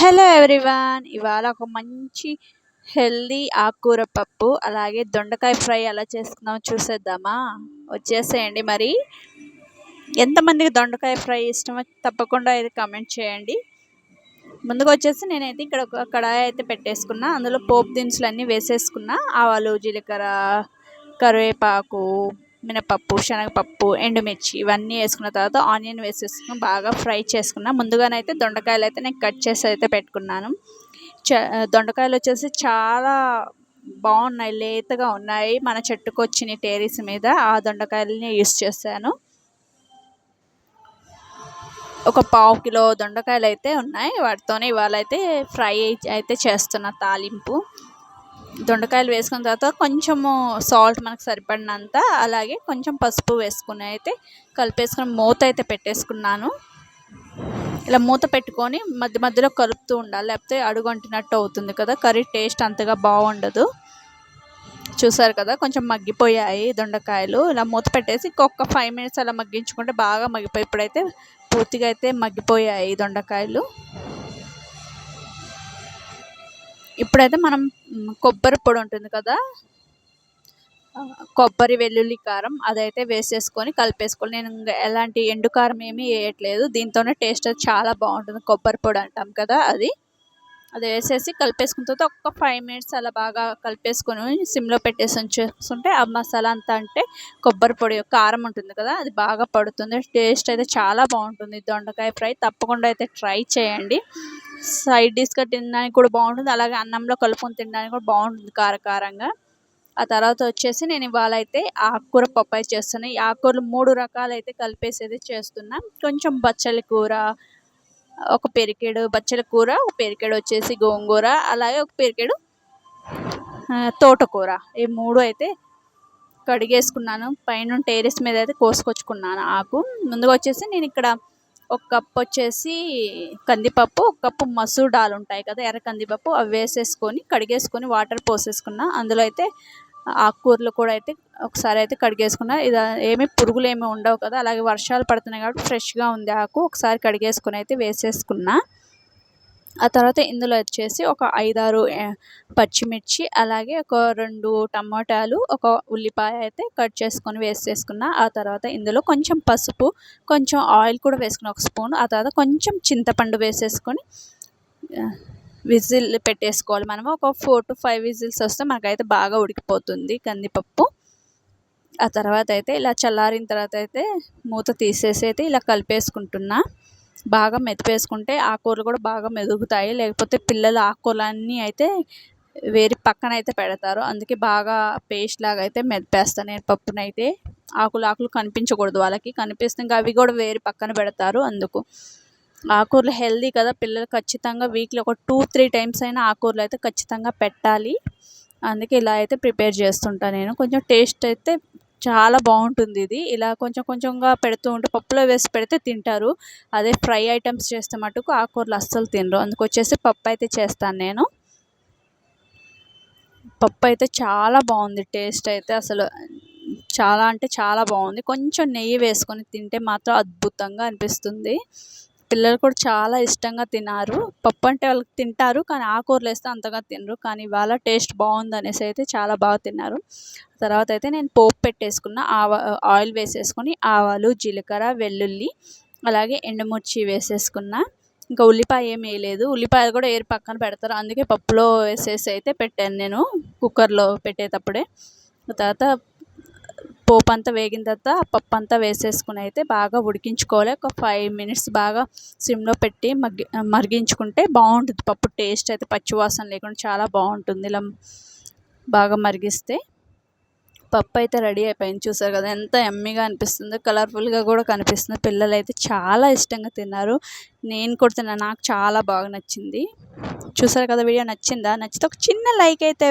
Hello everyone ఇవాళ ఒక మంచి హెల్దీ ఆకుకూర పప్పు అలాగే దొండకాయ ఫ్రై ఎలా చేసుకుందామో చూసేద్దామా? వచ్చేసేయండి మరి. ఎంతమందికి దొండకాయ ఫ్రై ఇష్టమో తప్పకుండా అయితే కమెంట్ చేయండి. ముందుకు వచ్చేసి నేనైతే ఇక్కడ ఒక కడాయి అయితే పెట్టేసుకున్నా. అందులో పోపు దినుసులు అన్నీ వేసేసుకున్నా. ఆవాలు జీలకర్ర కరివేపాకు మినపప్పు శనగపప్పు ఎండుమిర్చి ఇవన్నీ వేసుకున్న తర్వాత ఆనియన్ వేసేసుకుని బాగా ఫ్రై చేసుకున్నా. ముందుగానైతే దొండకాయలు అయితే నేను కట్ చేసి అయితే పెట్టుకున్నాను. చ దొండకాయలు వచ్చేసి చాలా బాగున్నాయి లేతగా ఉన్నాయి. మన చెట్టుకు వచ్చిన టేరీస్ మీద ఆ దొండకాయలని యూస్ చేశాను. ఒక పావు కిలో దొండకాయలు అయితే ఉన్నాయి. వాటితోనే ఇవాళ అయితే ఫ్రై అయితే చేస్తున్న తాలింపు. దొండకాయలు వేసుకున్న తర్వాత కొంచెము సాల్ట్ మనకు సరిపడినంత అలాగే కొంచెం పసుపు వేసుకుని అయితే కలిపేసుకుని మూత అయితే పెట్టేసుకున్నాను. ఇలా మూత పెట్టుకొని మధ్య మధ్యలో కలుపుతూ ఉండాలి లేకపోతే అడుగంటినట్టు అవుతుంది కదా కర్రీ టేస్ట్ అంతగా బాగుండదు. చూసారు కదా కొంచెం మగ్గిపోయాయి దొండకాయలు. ఇలా మూత పెట్టేసి ఇంకొక ఫైవ్ మినిట్స్ అలా మగ్గించుకుంటే బాగా మగ్గిపోయి ఇప్పుడైతే పూర్తిగా అయితే మగ్గిపోయాయి దొండకాయలు. ఇప్పుడైతే మనం కొబ్బరి పొడి ఉంటుంది కదా? కొబ్బరి వెల్లుల్లి కారం అదైతే వేసేసుకొని కలిపేసుకోవాలి. నేను ఎలాంటి ఎండు కారం ఏమీ వేయట్లేదు. దీంతోనే టేస్ట్ చాలా బాగుంటుంది. కొబ్బరి పొడి అంటాం కదా అది. అది వేసేసి కలిపేసుకున్న తర్వాత ఒక్క ఫైవ్ మినిట్స్ అలా బాగా కలిపేసుకొని సిమ్లో పెట్టేసి ఉంచేసుకుంటే ఆ మసాలా అంతా అంటే కొబ్బరి పొడి కారం ఉంటుంది కదా అది బాగా పడుతుంది. టేస్ట్ అయితే చాలా బాగుంటుంది. దొండకాయ ఫ్రై తప్పకుండా అయితే ట్రై చేయండి. సైడ్ డిష్గా తినడానికి కూడా బాగుంటుంది. అలాగే అన్నంలో కలుపుకొని తినడానికి కూడా బాగుంటుంది కారకారంగా. ఆ తర్వాత వచ్చేసి నేను ఇవాళ అయితే ఆకుకూర పప్పాయి చేస్తున్నా. ఈ ఆకుకూరలు మూడు రకాలు అయితే కలిపేసి అయితే చేస్తున్నా. కొంచెం బచ్చలి కూర ఒక పెరికేడు బచ్చల కూర ఒక పెరికేడు వచ్చేసి గోంగూర అలాగే ఒక పెరికేడు తోటకూర. ఈ మూడు అయితే కడిగేసుకున్నాను. పైన టెరెస్ మీద అయితే కోసుకొచ్చుకున్నాను ఆకు. ముందుగా వచ్చేసి నేను ఇక్కడ ఒక కప్ వచ్చేసి కందిపప్పు ఒక కప్పు మసూర్ దాల్ ఉంటాయి కదా ఎర్ర కందిపప్పు అవి వేసేసుకొని కడిగేసుకొని వాటర్ పోసేసుకున్న. అందులో అయితే ఆకుకూరలు కూడా అయితే ఒకసారి అయితే కడిగేసుకున్నా. ఇది ఏమి పురుగులు ఏమి ఉండవు కదా అలాగే వర్షాలు పడుతున్నాయి కాబట్టి ఫ్రెష్గా ఉంది ఆకు. ఒకసారి కడిగేసుకుని అయితే వేసేసుకున్నా. ఆ తర్వాత ఇందులో వచ్చేసి ఒక ఐదారు పచ్చిమిర్చి అలాగే ఒక రెండు టమాటాలు ఒక ఉల్లిపాయ అయితే కట్ చేసుకొని వేసేసుకున్న ఆ తర్వాత ఇందులో కొంచెం పసుపు కొంచెం ఆయిల్ కూడా వేసుకున్న ఒక స్పూన్ ఆ తర్వాత కొంచెం చింతపండు వేసేసుకొని విజిల్ పెట్టేసుకోవాలి. మనము ఒక ఫోర్ టు ఫైవ్ విజిల్స్ వస్తే మనకైతే బాగా ఉడికిపోతుంది కందిపప్పు. ఆ తర్వాత అయితే ఇలా చల్లారిన తర్వాత అయితే మూత తీసేసి అయితే ఇలా కలిపేసుకుంటున్నా. బాగా మెతిపేసుకుంటే ఆకుకూరలు కూడా బాగా మెదుగుతాయి. లేకపోతే పిల్లలు ఆకుకూరలన్నీ అయితే వేరి పక్కన అయితే పెడతారు. అందుకే బాగా పేస్ట్ లాగా అయితే మెదిపేస్తాను నేను పప్పునైతే. ఆకులు ఆకులు కనిపించకూడదు వాళ్ళకి. కనిపిస్తే ఇంకా అవి కూడా వేరి పక్కన పెడతారు అందుకు. ఆకుకూరలు హెల్దీ కదా. పిల్లలు ఖచ్చితంగా వీక్లీ ఒక టూ త్రీ టైమ్స్ అయినా ఆకుకూరలు అయితే ఖచ్చితంగా పెట్టాలి. అందుకే ఇలా అయితే ప్రిపేర్ చేస్తుంటాను నేను. కొంచెం టేస్ట్ అయితే చాలా బాగుంటుంది ఇది. ఇలా కొంచెం కొంచెంగా పెడుతూ ఉంటే పప్పులో వేసి పెడితే తింటారు. అదే ఫ్రై ఐటమ్స్ చేస్తే మటుకు ఆకుకూరలు అస్సలు తినరు. అందుకు వచ్చేసి పప్పు అయితే చేస్తాను నేను. పప్పు అయితే చాలా బాగుంది టేస్ట్ అయితే అసలు. చాలా అంటే చాలా బాగుంది. కొంచెం నెయ్యి వేసుకొని తింటే మాత్రం అద్భుతంగా అనిపిస్తుంది. పిల్లలు కూడా చాలా ఇష్టంగా తిన్నారు. పప్పు అంటే వాళ్ళు తింటారు కానీ ఆకుకూరలు వేస్తే అంతగా తినరు. కానీ ఇవాళ టేస్ట్ బాగుంది అనేసి అయితే చాలా బాగా తిన్నారు. తర్వాత అయితే నేను పోపు పెట్టేసుకున్న ఆవా ఆయిల్ వేసేసుకుని ఆవాలు జీలకర్ర వెల్లుల్లి అలాగే ఎండుమిర్చి వేసేసుకున్న. ఇంకా ఉల్లిపాయ ఏం వేయలేదు. ఉల్లిపాయలు కూడా ఏరు పక్కన పెడతారు. అందుకే పప్పులో వేసేసి అయితే పెట్టాను నేను కుక్కర్లో పెట్టేటప్పుడే. తర్వాత పోపు అంతా వేగిన తర్వాత పప్పు అంతా వేసేసుకుని అయితే బాగా ఉడికించుకోవాలి. ఒక ఫైవ్ మినిట్స్ బాగా సిమ్లో పెట్టి మగ్గి మరిగించుకుంటే బాగుంటుంది. పప్పు టేస్ట్ అయితే పచ్చివాసన లేకుండా చాలా బాగుంటుంది. ఇలా బాగా మరిగిస్తే పప్పు అయితే రెడీ అయిపోయింది. చూసారు కదా ఎంత ఎమ్మీగా అనిపిస్తుందో కలర్ఫుల్గా కూడా కనిపిస్తుంది. పిల్లలు అయితే చాలా ఇష్టంగా తిన్నారు. నేను కూడా తిన్నాను. నాకు చాలా బాగా నచ్చింది. చూసారు కదా వీడియో నచ్చిందా? నచ్చితే ఒక చిన్న లైక్ అయితే